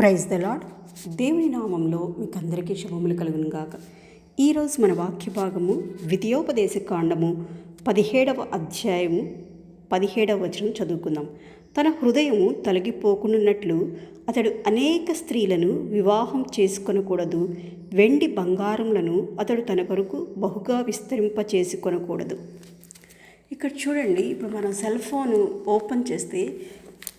Praise the lord దేవుని నామంలో మీకు అందరికీ శుభములు కలుగునుగాక. ఈరోజు మన వాక్య భాగము ద్వితీయోపదేశ కాండము పదిహేడవ అధ్యాయము పదిహేడవ వచనం చదువుకుందాం. తన హృదయము తొలగిపోకున్నట్లు అతడు అనేక స్త్రీలను వివాహం చేసుకొనకూడదు వెండి బంగారములను అతడు తన కొరకు బహుగా విస్తరింప చేసుకొనకూడదు. ఇక్కడ చూడండి ఇప్పుడు మనం సెల్ ఫోన్ ఓపెన్ చేస్తే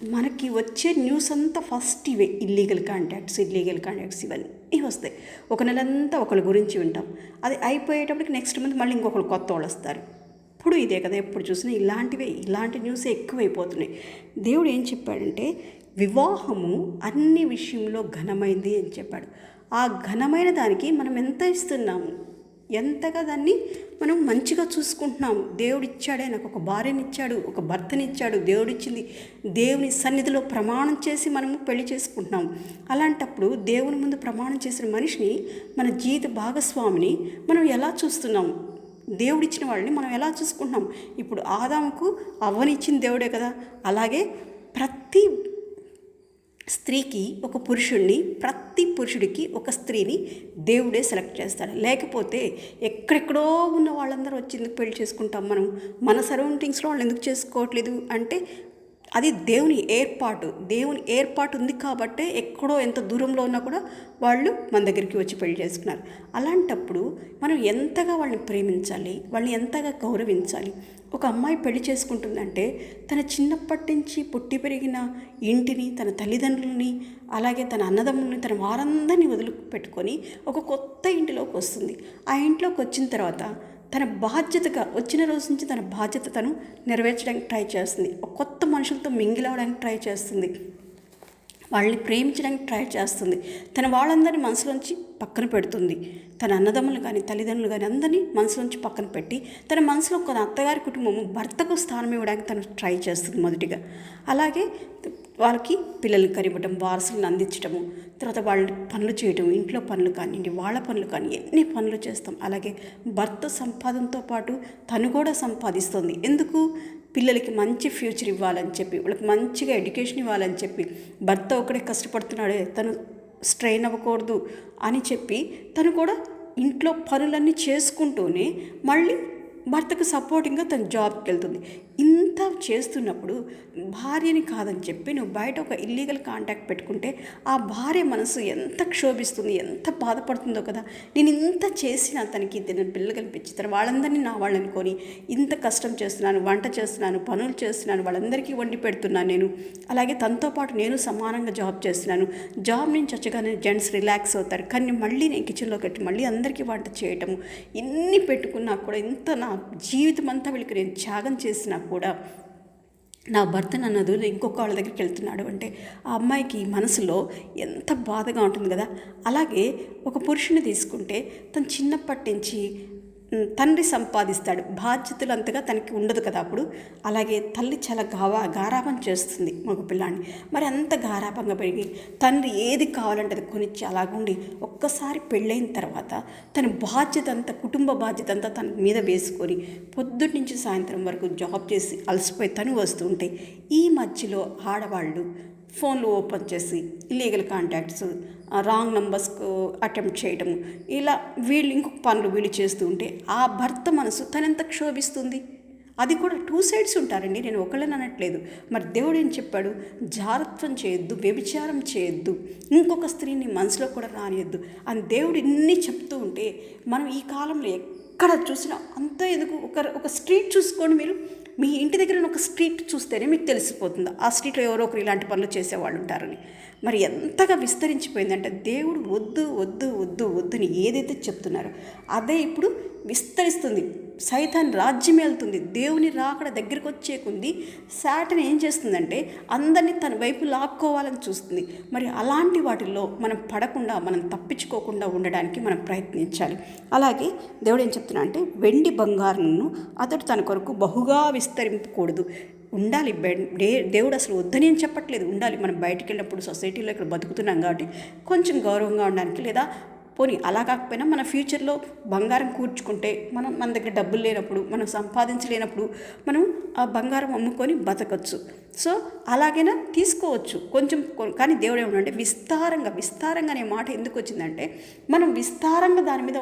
మనకి వచ్చే న్యూస్ అంతా ఫస్ట్ ఇవే ఇల్లీగల్ కాంటాక్ట్స్ ఇల్లీగల్ కాంటాక్ట్స్ ఇవన్నీ. వస్తాయి. ఒక నెలంతా ఒకరి గురించి వింటాం. అది అయిపోయేటప్పటికి నెక్స్ట్ మంత్ మళ్ళీ ఇంకొకరు కొత్త వాళ్ళు వస్తారు. ఇప్పుడు ఇదే కదా ఎప్పుడు చూసినా ఇలాంటివే ఇలాంటి న్యూసే ఎక్కువైపోతున్నాయి. దేవుడు ఏం చెప్పాడంటే వివాహము అన్ని విషయంలో ఘనమైంది అని చెప్పాడు. ఆ ఘనమైన దానికి మనం ఎంత ఇస్తున్నాము? ఎంతగా దాన్ని మనం మంచిగా చూసుకుంటున్నాము. దేవుడిచ్చాడే నాకు ఒక భార్యనిచ్చాడు ఒక భర్తనిచ్చాడు దేవుడిచ్చింది దేవుని సన్నిధిలో ప్రమాణం చేసి మనము పెళ్ళి చేసుకుంటున్నాము. అలాంటప్పుడు దేవుని ముందు ప్రమాణం చేసిన మనిషిని మన జీవిత భాగస్వామిని మనం ఎలా చూస్తున్నాము? దేవుడిచ్చిన వాళ్ళని మనం ఎలా చూసుకుంటున్నాం ఇప్పుడు ఆదాముకు అవ్వనిచ్చిన దేవుడే కదా. అలాగే ప్రతి స్త్రీకి ఒక పురుషుణ్ణి ప్రతి పురుషుడికి ఒక స్త్రీని దేవుడే సెలెక్ట్ చేస్తాడు. లేకపోతే ఎక్కడెక్కడో ఉన్న వాళ్ళందరూ వచ్చి ఎందుకు పెళ్ళి చేసుకుంటాం మనం? మన సరౌండింగ్స్లో వాళ్ళు ఎందుకు చేసుకోవట్లేదు? అంటే అది దేవుని ఏర్పాటు. దేవుని ఏర్పాటు ఉంది కాబట్టే ఎక్కడో ఎంత దూరంలో ఉన్నా కూడా వాళ్ళు మన దగ్గరికి వచ్చి పెళ్ళి చేసుకున్నారు. అలాంటప్పుడు మనం ఎంతగా వాళ్ళని ప్రేమించాలి? వాళ్ళని ఎంతగా గౌరవించాలి? ఒక అమ్మాయి పెళ్ళి చేసుకుంటుందంటే తన చిన్నప్పటి నుంచి పుట్టి పెరిగిన ఇంటిని తన తల్లిదండ్రులని అలాగే తన అన్నదమ్ముల్ని తన వారందరినీ వదిలిపెట్టుకొని ఒక కొత్త ఇంటిలోకి వస్తుంది. ఆ ఇంట్లోకి వచ్చిన తర్వాత తన బాధ్యతగా వచ్చిన రోజు నుంచి తన బాధ్యత తను నెరవేర్చడానికి ట్రై చేస్తుంది. ఒక కొత్త మనుషులతో మింగిల్ అవ్వడానికి ట్రై చేస్తుంది. వాళ్ళని ప్రేమించడానికి ట్రై చేస్తుంది. తన వాళ్ళందరినీ మనసులోంచి పక్కన పెడుతుంది. తన అన్నదమ్ములు కానీ తల్లిదండ్రులు కానీ అందరినీ మనసులోంచి పక్కన పెట్టి తన మనసులో ఒక అత్తగారి కుటుంబం భర్తకు స్థానం ఇవ్వడానికి తను ట్రై చేస్తుంది మొదటిగా. అలాగే వాళ్ళకి పిల్లల్ని కనివ్వటం వారసులను అందించటము తర్వాత వాళ్ళ పనులు చేయటం ఇంట్లో పనులు కానివ్వండి వాళ్ళ పనులు కానీ ఎన్ని పనులు చేస్తాం. అలాగే భర్త సంపాదనతో పాటు తను కూడా సంపాదిస్తుంది. ఎందుకు? పిల్లలకి మంచి ఫ్యూచర్ ఇవ్వాలని చెప్పి వాళ్ళకి మంచిగా ఎడ్యుకేషన్ ఇవ్వాలని చెప్పి భర్త ఒకడే కష్టపడుతున్నాడే తను స్ట్రెయిన్ అవ్వకూడదు అని చెప్పి తను కూడా ఇంట్లో పనులన్నీ చేసుకుంటూనే మళ్ళీ భర్తకు సపోర్టింగ్గా తను జాబ్కి వెళ్తుంది. ఇంత చేస్తున్నప్పుడు భార్యని కాదని చెప్పి నువ్వు బయట ఒక ఇల్లీగల్ కాంటాక్ట్ పెట్టుకుంటే ఆ భార్య మనసు ఎంత క్షోభిస్తుంది ఎంత బాధపడుతుందో కదా. నేను ఇంత చేసిన తనకి నేను పిల్లలు కల్పించి వాళ్ళందరినీ నా వాళ్ళనుకొని ఇంత కష్టం చేస్తున్నాను వంట చేస్తున్నాను పనులు చేస్తున్నాను వాళ్ళందరికీ వండి పెడుతున్నాను నేను. అలాగే తనతో పాటు నేను సమానంగా జాబ్ చేస్తున్నాను. జాబ్ నుంచి వచ్చగానే జెంట్స్ రిలాక్స్ అవుతారు. కానీ మళ్ళీ నేను కిచెన్లో కట్టి మళ్ళీ అందరికీ వంట చేయటము ఇన్ని పెట్టుకున్నా కూడా ఇంత నా జీవితం అంతా వీళ్ళకి నేను త్యాగం చేసినా కూడా నా భర్త నన్ను వదిలి ఇంకొక వాళ్ళ దగ్గరికి వెళ్తున్నాడు అంటే ఆ అమ్మాయికి మనసులో ఎంత బాధగా ఉంటుంది కదా? అలాగే ఒక పురుషుని తీసుకుంటే తను చిన్నప్పటి నుంచి తండ్రి సంపాదిస్తాడు. బాధ్యతలు అంతగా తనకి ఉండదు కదా అప్పుడు. అలాగే తల్లి చాలా గావా గారాపం చేస్తుంది మగపిల్లాన్ని మరి అంత గారాపంగా పెరిగి తండ్రి ఏది కావాలంటే అది కొనిచ్చి అలాగుండి ఒక్కసారి పెళ్ళైన తర్వాత తన బాధ్యత అంతా కుటుంబ బాధ్యత అంతా తన మీద వేసుకొని పొద్దుటి నుంచి సాయంత్రం వరకు జాబ్ చేసి అలసిపోయి తను వస్తుంటే ఈ మధ్యలో ఆడవాళ్ళు ఫోన్లు ఓపెన్ చేసి ఇల్లీగల్ కాంటాక్ట్స్ రాంగ్ నెంబర్స్కు అటెంప్ట్ చేయటం ఇలా వీళ్ళు ఇంకొక పనులు వీళ్ళు చేస్తూ ఉంటే ఆ భర్త మనసు తనెంత క్షోభిస్తుంది? అది కూడా టూ సైడ్స్ ఉంటారండి. నేను ఒకళ్ళని అనట్లేదు. మరి దేవుడు ఏం చెప్పాడు? జారత్వం చేయొద్దు వ్యభిచారం చేయొద్దు ఇంకొక స్త్రీని మనసులో కూడా రానియద్దు అని దేవుడు ఇన్ని చెప్తూ ఉంటే మనం ఈ కాలంలో ఎక్కడ చూసినా అంత ఎందుకు? ఒక ఒక స్ట్రీట్ చూసుకోండి మీరు. మీ ఇంటి దగ్గర ఒక స్ట్రీట్ చూస్తేనే మీకు తెలిసిపోతుంది. ఆ స్ట్రీట్లో ఎవరో ఒకరు ఇలాంటి పనులు చేసేవాళ్ళు ఉంటారని. మరి ఎంతగా విస్తరించిపోయిందంటే దేవుడు వద్దు వద్దు వద్దు వద్దుని ఏదైతే చెప్తున్నారో అదే ఇప్పుడు విస్తరిస్తుంది. సైతాన్ రాజ్యం వెళ్తుంది. దేవుని రాకడ దగ్గరికి వచ్చేకుంది శాటన్ ఏం చేస్తుందంటే అందరినీ తన వైపు లాక్కోవాలని చూస్తుంది. మరి అలాంటి వాటిల్లో మనం పడకుండా మనం తప్పించుకోకుండా ఉండడానికి మనం ప్రయత్నించాలి. అలాగే దేవుడు ఏం చెప్తున్నా అంటే వెండి బంగారంను అతడు తన కొరకు బహుగా విస్తరింపకూడదు. ఉండాలి. దేవుడు అసలు వద్దని ఏం చెప్పట్లేదు. ఉండాలి. మనం బయటికి వెళ్ళినప్పుడు సొసైటీలో ఇక్కడ బతుకుతున్నాం కాబట్టి కొంచెం గౌరవంగా ఉండడానికి లేదా పోనీ అలా కాకపోయినా మన ఫ్యూచర్లో బంగారం కూర్చుకుంటే మనం మన దగ్గర డబ్బులు లేనప్పుడు మనం సంపాదించలేనప్పుడు మనం ఆ బంగారం అమ్ముకొని బతకచ్చు. సో అలాగైనా తీసుకోవచ్చు. కొంచెం కానీ దేవుడు ఏమంటే విస్తారంగా విస్తారంగా అనే మాట ఎందుకు వచ్చిందంటే మనం విస్తారంగా దాని మీద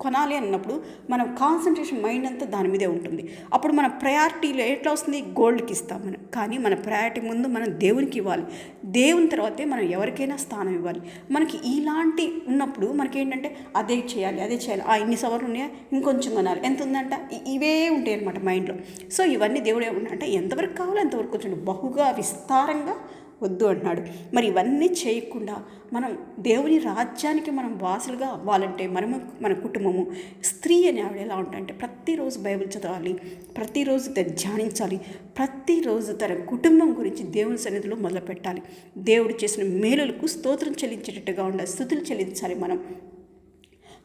కొనాలి అన్నప్పుడు మనం కాన్సన్ట్రేషన్ మైండ్ అంతా దాని మీదే ఉంటుంది. అప్పుడు మన ప్రయారిటీలో ఎట్లా వస్తుంది? గోల్డ్కి ఇస్తాం మనం. కానీ మన ప్రయారిటీ ముందు మనం దేవునికి ఇవ్వాలి. దేవుని తర్వాతే మనం ఎవరికైనా స్థానం ఇవ్వాలి. మనకి ఇలాంటి ఉన్నప్పుడు మనకేంటంటే అదే చేయాలి అదే చేయాలి. ఆ ఇన్ని సవర్లు ఉన్నాయా? ఇంకొంచెం కొనాలి. ఎంత ఉందంట? ఇవే ఉంటాయి అనమాట మైండ్లో సో ఇవన్నీ దేవుడు ఏమన్నా అంటే ఎంతవరకు కావాలో అంతవరకు కొంచెం బహుగా విస్తారంగా వద్దు అంటున్నాడు. మరి ఇవన్నీ చేయకుండా మనం దేవుని రాజ్యానికి మనం వాసులుగా అవ్వాలంటే మనము మన కుటుంబము స్త్రీ అని ఆవిడ ఎలా ఉంటాయంటే ప్రతిరోజు బైబిల్ చదవాలి ప్రతిరోజు దాన్ని ధ్యానించాలి ప్రతిరోజు తన కుటుంబం గురించి దేవుని సన్నిధిలో మొదలుపెట్టాలి. దేవుడు చేసిన మేలులకు స్తోత్రం చెల్లించేటట్టుగా ఉండాలి స్థుతులు చెల్లించాలి మనం.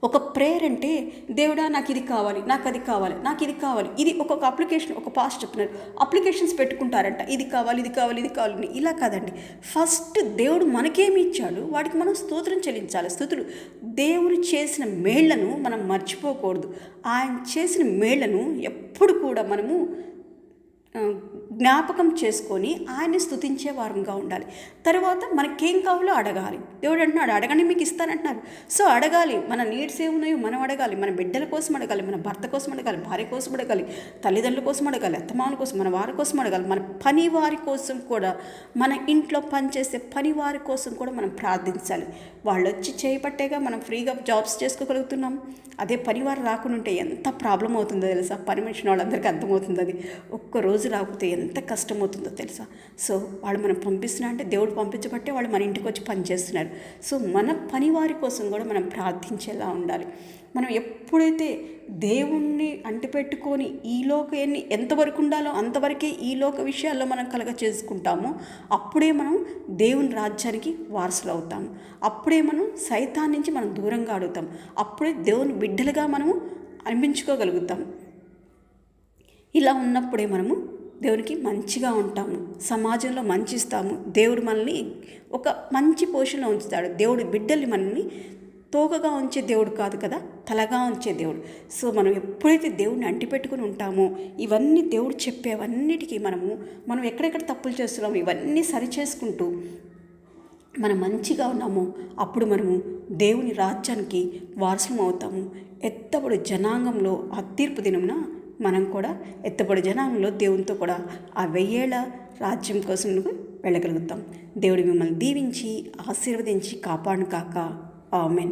ఒక ప్రేయర్ అంటే దేవుడా నాకు ఇది కావాలి నాకు అది కావాలి నాకు ఇది కావాలి. ఇది ఒక్కొక్క అప్లికేషన్ ఒక పాస్ట్ చెప్తున్నారు అప్లికేషన్స్ పెట్టుకుంటారంట. ఇది కావాలి ఇది కావాలి ఇది కావాలి ఇలా కాదండి. ఫస్ట్ దేవుడు మనకేమి ఇచ్చాడు? వాటికి మనం స్తోత్రం చెల్లించాలి. స్థుతులు దేవుడు చేసిన మేళ్ళను మనం మర్చిపోకూడదు. ఆయన చేసిన మేళ్ళను ఎప్పుడు కూడా మనము జ్ఞాపకం చేసుకొని ఆయన్ని స్థుతించే వారంగా ఉండాలి. తర్వాత మనకేం కావాలో అడగాలి. దేవుడు అంటున్నాడు అడగని మీకు ఇస్తానంటున్నారు. సో అడగాలి. మన నీడ్స్ ఏమున్నాయో మనం అడగాలి. మన బిడ్డల కోసం అడగాలి మన భర్త కోసం అడగాలి భార్య కోసం అడగాలి తల్లిదండ్రుల కోసం అడగాలి అత్తమానుల కోసం మన వారి కోసం అడగాలి. మన పని వారి కోసం కూడా మన ఇంట్లో పనిచేసే పని వారి కోసం కూడా మనం ప్రార్థించాలి. వాళ్ళు వచ్చి చేయబట్టేగా మనం ఫ్రీగా జాబ్స్ చేసుకోగలుగుతున్నాం. అదే పనివారు రాకుండా ఉంటే ఎంత ప్రాబ్లం అవుతుందో తెలుసా? పని మనిషిన వాళ్ళందరికీ అర్థమవుతుంది అది ఒక్కరోజు రోజు రాకపోతే ఎంత కష్టమవుతుందో తెలుసా? సో వాళ్ళు మనం పంపిస్తున్నా అంటే దేవుడు పంపించబట్టే వాళ్ళు మన ఇంటికి వచ్చి పని చేస్తున్నారు. సో మన పని వారి కోసం కూడా మనం ప్రార్థించేలా ఉండాలి. మనం ఎప్పుడైతే దేవుణ్ణి అంటిపెట్టుకొని ఈ లోకాన్ని ఎంతవరకు ఉండాలో అంతవరకే ఈ లోక విషయాల్లో మనం కలగ చేసుకుంటామో అప్పుడే మనం దేవుని రాజ్యానికి వారసులు అవుతాము. అప్పుడే మనం సైతాన్ నుంచి మనం దూరంగా అడుగుతాం అప్పుడే దేవుని బిడ్డలుగా మనము అనిపించుకోగలుగుతాం. ఇలా ఉన్నప్పుడే మనము దేవునికి మంచిగా ఉంటాము. సమాజంలో మంచి ఇస్తాము. దేవుడు మనల్ని ఒక మంచి పొజిషన్లో ఉంచుతాడు. దేవుడి బిడ్డల్ని మనల్ని తోకగా ఉంచే దేవుడు కాదు కదా? తలగా ఉంచే దేవుడు. సో మనం ఎప్పుడైతే దేవుడిని అంటిపెట్టుకుని ఉంటామో ఇవన్నీ దేవుడు చెప్పేవన్నిటికీ మనము మనం ఎక్కడెక్కడ తప్పులు చేస్తున్నాము ఇవన్నీ సరి చేసుకుంటూ మనం మంచిగా ఉన్నామో అప్పుడు మనము దేవుని రాజ్యానికి వారసం అవుతాము. ఎత్తబడి జనాంగంలో ఆ తీర్పు దినమున మనం కూడా ఎత్తబడి జనాంగంలో దేవునితో కూడా ఆ వెయ్యేళ్ళ రాజ్యం కోసం వెళ్ళగలుగుతాం. దేవుడు మిమ్మల్ని దీవించి ఆశీర్వదించి కాపాడును కాక. ఆమెన్.